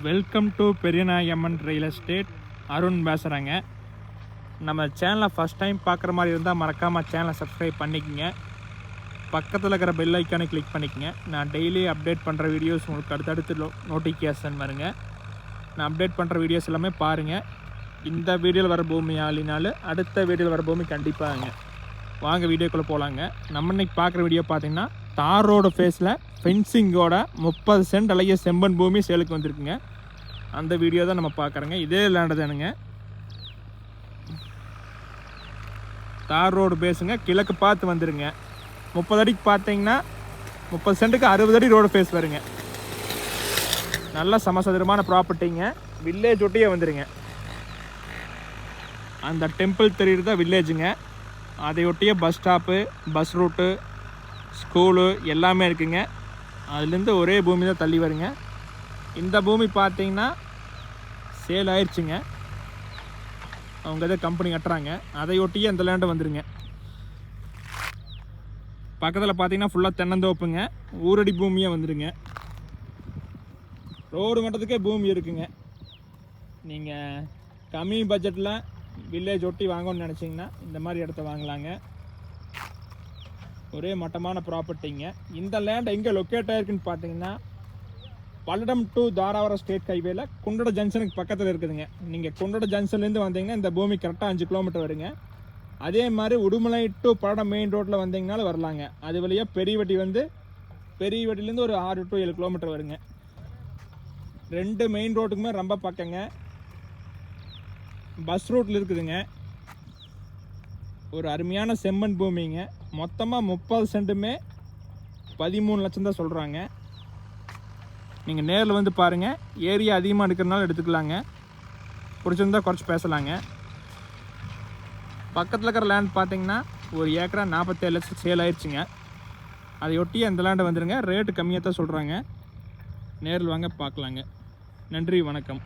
Welcome to Periyanayamman real estate Arun பேசுகிறேங்க நம்ம சேனலை ஃபஸ்ட் டைம் பார்க்குற மாதிரி இருந்தால் மறக்காமல் சேனலை சப்ஸ்கிரைப் பண்ணிக்கங்க. பக்கத்தில் இருக்கிற பெல் ஐக்கானை கிளிக் பண்ணிக்கங்க. நான் டெய்லி அப்டேட் பண்ணுற வீடியோஸ் உங்களுக்கு அடுத்தடுத்து நோட்டிஃபிகேஷன் வருங்க. நான் அப்டேட் பண்ணுற வீடியோஸ் எல்லாமே பாருங்கள் இந்த வீடியோவில் வர பூமி ஆளினாலும் அடுத்த வீடியோவில் வர பூமி கண்டிப்பாங்க. வாங்க வீடியோக்குள்ளே போகலாங்க நம்ம இன்றைக்கி பார்க்குற வீடியோ பார்த்தீங்கன்னா தார் ரோடு ஃபேஸில் ஃபென்சிங்கோட முப்பது சென்ட் அழகிய செம்பன் பூமி சேலுக்கு வந்திருக்குங்க. அந்த வீடியோ தான் நம்ம பார்க்குறோங்க. இதே லேண்டு தானுங்க. தார் ரோடு பேஸுங்க கிழக்கு பார்த்து வந்துடுங்க முப்பது அடிக்கு பார்த்தீங்கன்னா முப்பது சென்ட்டுக்கு அறுபது அடி ரோடு ஃபேஸ் வருங்க. நல்ல சமசதுரமான ப்ராப்பர்ட்டிங்க வில்லேஜ் ஒட்டியே வந்துடுங்க அந்த டெம்பிள் தெரியுறது தான் வில்லேஜுங்க அதையொட்டியே bus stop bus route school எல்லாமே இருக்குங்க. அதுலேருந்து ஒரே பூமி தான் தள்ளி வருங்க. இந்த பூமி பார்த்தீங்கன்னா சேல் ஆயிடுச்சுங்க அவங்க எதோ கம்பெனி கட்டுறாங்க. அதையொட்டியே அந்த லேண்டு வந்துடுங்க பக்கத்தில் பார்த்தீங்கன்னா ஃபுல்லாக தென்னந்தோப்புங்க. ஊரடி பூமியாக வந்துடுங்க ரோடு மட்டத்துக்கே பூமி இருக்குங்க. நீங்கள் கம்மி பட்ஜெட்டில் வில்லேஜ் ஒட்டி வாங்கணும்னு நினச்சிங்கன்னா இந்த மாதிரி இடத்த வாங்கலாங்க. ஒரே மட்டமான ப்ராப்பர்ட்டிங்க இந்த லேண்ட் எங்கே லொக்கேட் ஆகிருக்குன்னு பார்த்தீங்கன்னா பல்லடம் டு தாராவரம் ஸ்டேட் ஹைவேல குண்டட ஜங்ஷனுக்கு பக்கத்தில் இருக்குதுங்க. நீங்கள் குண்டட ஜங்ஷன்லேருந்து வந்தீங்கன்னா இந்த பூமி கரெக்டாக அஞ்சு கிலோமீட்டர் வருங்க. அதே மாதிரி உடுமலை டு பல்லடம் மெயின் ரோட்டில் வந்தீங்கனாலும் வரலாங்க. அது வழியாக பெரியவட்டி வந்து பெரியவட்டிலேருந்து ஒரு ஆறு டு ஏழு கிலோமீட்டர் வருங்க. ரெண்டு மெயின் ரோட்டுக்குமே ரொம்ப பக்கங்க. பஸ் ரூட்டில் இருக்குதுங்க. ஒரு அருமையான செம்மண் பூமிங்க. மொத்தமாக முப்பது சென்ட்டுமே பதிமூணு லட்சம் தான் சொல்கிறாங்க நீங்கள் நேரில் வந்து பாருங்கள் ஏரியா அதிகமாக எடுக்கிறனால எடுத்துக்கலாங்க. பிடிச்சிருந்தா குறைச்சி பேசலாங்க. பக்கத்தில் இருக்கிற லேண்ட் பார்த்தீங்கன்னா ஒரு ஏக்கரா நாற்பத்தேழு லட்சம் சேல் ஆயிடுச்சுங்க அதை ஒட்டி அந்த லேண்டை வந்துடுங்க ரேட்டு கம்மியாக தான் சொல்கிறாங்க நேரில் வாங்க பார்க்கலாங்க. நன்றி வணக்கம்.